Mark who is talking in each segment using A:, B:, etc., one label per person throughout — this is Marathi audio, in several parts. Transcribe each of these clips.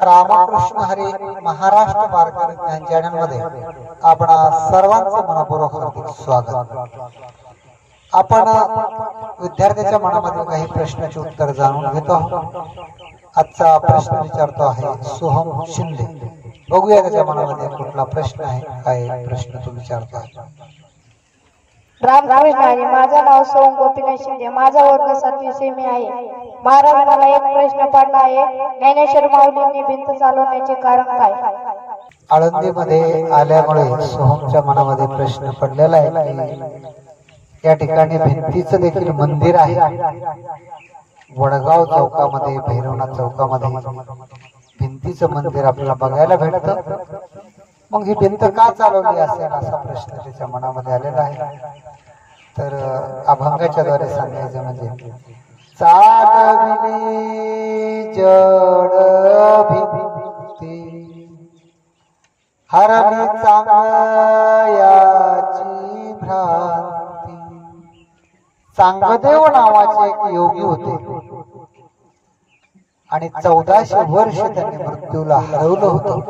A: रामकृष्ण हरी महाराष्ट्र वारकरी ज्ञान चॅनलमध्ये आपण सर्वांचं मनपूर्वक हार्दिक स्वागत. आपण विद्यार्थ्याच्या मनामध्ये काही प्रश्नाचे उत्तर जाणून घेतो आहोत. आजचा प्रश्न विचारतो आहे सोहम शिंदे. बघूया त्याच्या मनामध्ये कुठला प्रश्न आहे काय प्रश्न तो विचारतो आहे.
B: रामकृष्ण आहे माझं नाव सोम गोपीनाथ शिंदे माझा वर्ग सातवी सेमी आहे. महाराज मला एक प्रश्न पडला आहे. ज्ञानेश्वर माऊलींनी भिंत चालवण्याचे कारण काय?
A: आळंदीमध्ये आल्यामुळे सोहमच्या मनामध्ये प्रश्न पडलेला आहे त्या या ठिकाणी भिंतीचं देखील मंदिर आहे. वडगाव चौकामध्ये भैरवनाथ चौकामध्ये भिंतीचं मंदिर आपल्याला बघायला भेटतं. मग ही भिंत का चालवली असेल असा प्रश्न तिच्या मनामध्ये आलेला आहे. तर अभंगाच्या द्वारे सांगायचं म्हणजे चालविली जड भिंती हरली चांगयाची भ्रांती. चांगदेव नावाचे एक योगी होते. आणि चौदाशे वर्ष त्यांनी मृत्यूला हरवलं होतं.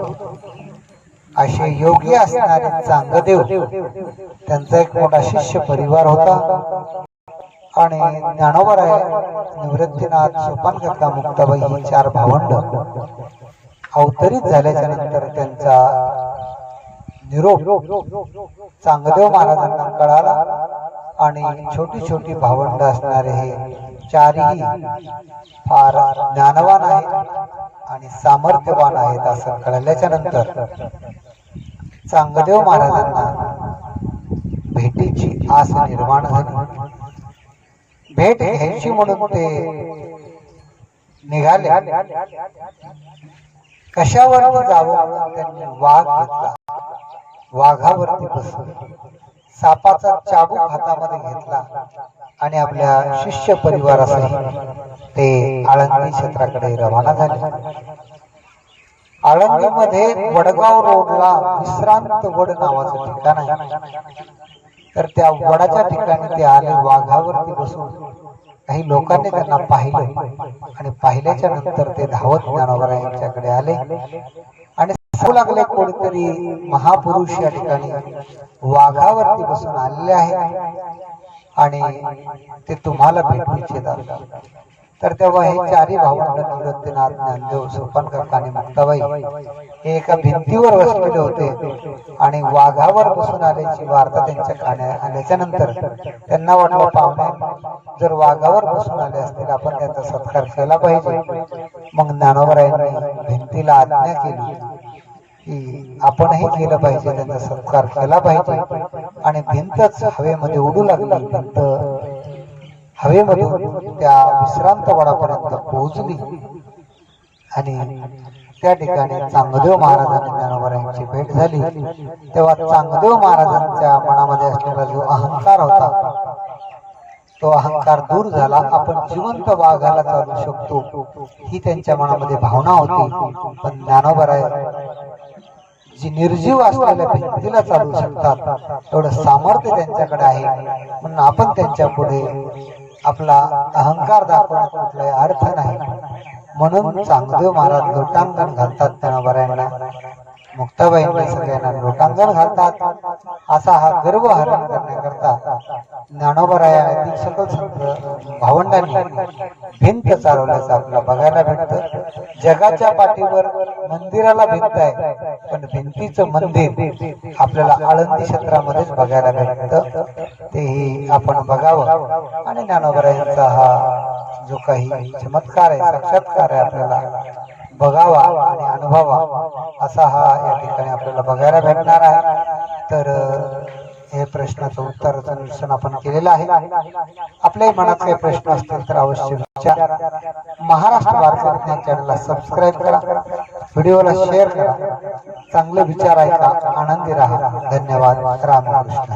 A: असे योगी असणारे चांगदेव. त्यांचा एक मोठा शिष्य परिवार होता. आणि ज्ञानोबर आहे निवृत्तीनाथ सोपान करता मुक्ताबाई ही चार भावंड अवतरित झाल्याच्यानंतर त्यांचा निरोप चांगदेव महाराजांना कळाला. आणि छोटी छोटी भावंड असणारे हे चारही फार ज्ञानवान आहेत आणि सामर्थ्यवान आहेत असं कळल्याच्या नंतर चांगदेव महाराजांना भेटीची आस निर्माण झाली. भेट घ्यायची म्हणून ते निघाले. कशावर जावं? त्यांनी वाघ घेतला. वाघावरती बसून सापाचा चाबूक हातामध्ये घेतला आणि आपल्या शिष्य परिवारासह ते आळंदी क्षेत्राकडे रवाना झाले. आळंदीमध्ये वडगाव रोडला विश्रांत वड नावाचं ठिकाण आहे. तर त्या वडाच्या ठिकाणी ते आले वाघावरती बसून काही लोकांनी त्यांना पाहिलं आणि पाहिल्याच्या नंतर ते धावत ज्ञानोबरा यांच्याकडे आले आणि सांगू लागले कोणीतरी महापुरुष या ठिकाणी वाघावरती बसून आलेले आहे आणि ते तुम्हाला भेटू इच्छितात तर तेव्हा हे चारही भावंड निवृत्तीनाथ ज्ञानदेव सोपान काका आणि मुक्ताबाई हे एका भिंतीवर बसलेले होते आणि वाघावर बसून आल्याची वार्ता त्यांच्या कान्या आल्याच्यानंतर त्यांना वाटलं पाहुणे जर वाघावर बसून आले असतील आपण त्यांचा सत्कार केला पाहिजे. मग ज्ञानोबरायांनी भिंतीला आज्ञा केली की आपणही केलं पाहिजे त्यांचा सत्कार केला पाहिजे आणि भिंतच हवेमध्ये उडू लागली भिंत हवेमधून त्या विश्रांत वडापर्यंत पोहोचली. आणि त्या ठिकाणी चांगदेव महाराजांनी ज्ञानोबरायांची भेट झाली. तेव्हा चांगदेव महाराजांच्या मनामध्ये असलेला जो अहंकार होता तो अहंकार दूर झाला. आपण जिवंत वाघाला चालू शकतो ही त्यांच्या मनामध्ये भावना होती. पण ज्ञानोबराय जी निर्जीव असलेल्या भिंतीला चालू शकतात एवढं सामर्थ्य त्यांच्याकडे आहे. म्हणून आपण त्यांच्या पुढे आपला अहंकार दाखवण्यात कुठलाही अर्थ नाही. म्हणून चांगदेव महाराज लोटांगण घालतात त्यांना बऱ्यांना मुक्ताबाई सगळ्यांना लोटांगण घालतात. असा हा गर्व हरण करण्याकरता ज्ञानोबराया सकल संत भावंडांनी भिंत चालवल्याचं आपल्याला बघायला भेटतं. जगाच्या पाठीवर मंदिराला भिंत आहे पण भिंतीचं मंदिर आपल्याला आळंदी क्षेत्रामध्येच बघायला भेटतं. तेही आपण बघावं. आणि ज्ञानोबरायांचा हा जो काही चमत्कार आहे साक्षात्कार आहे आपल्याला बघावा आणि अनुभवा असा हा या ठिकाणी आपल्याला बघायला भेटणार आहे. तर हे प्रश्नाचं उत्तराचं निरसन आपण केलेलं आहे. आपल्याही मनात काही प्रश्न असतील तर अवश्य विचार. महाराष्ट्र वारसा चॅनलला सबस्क्राईब करा. व्हिडिओला शेअर करा. चांगले विचार ऐका. आनंदी राहा. धन्यवाद. रामकृष्ण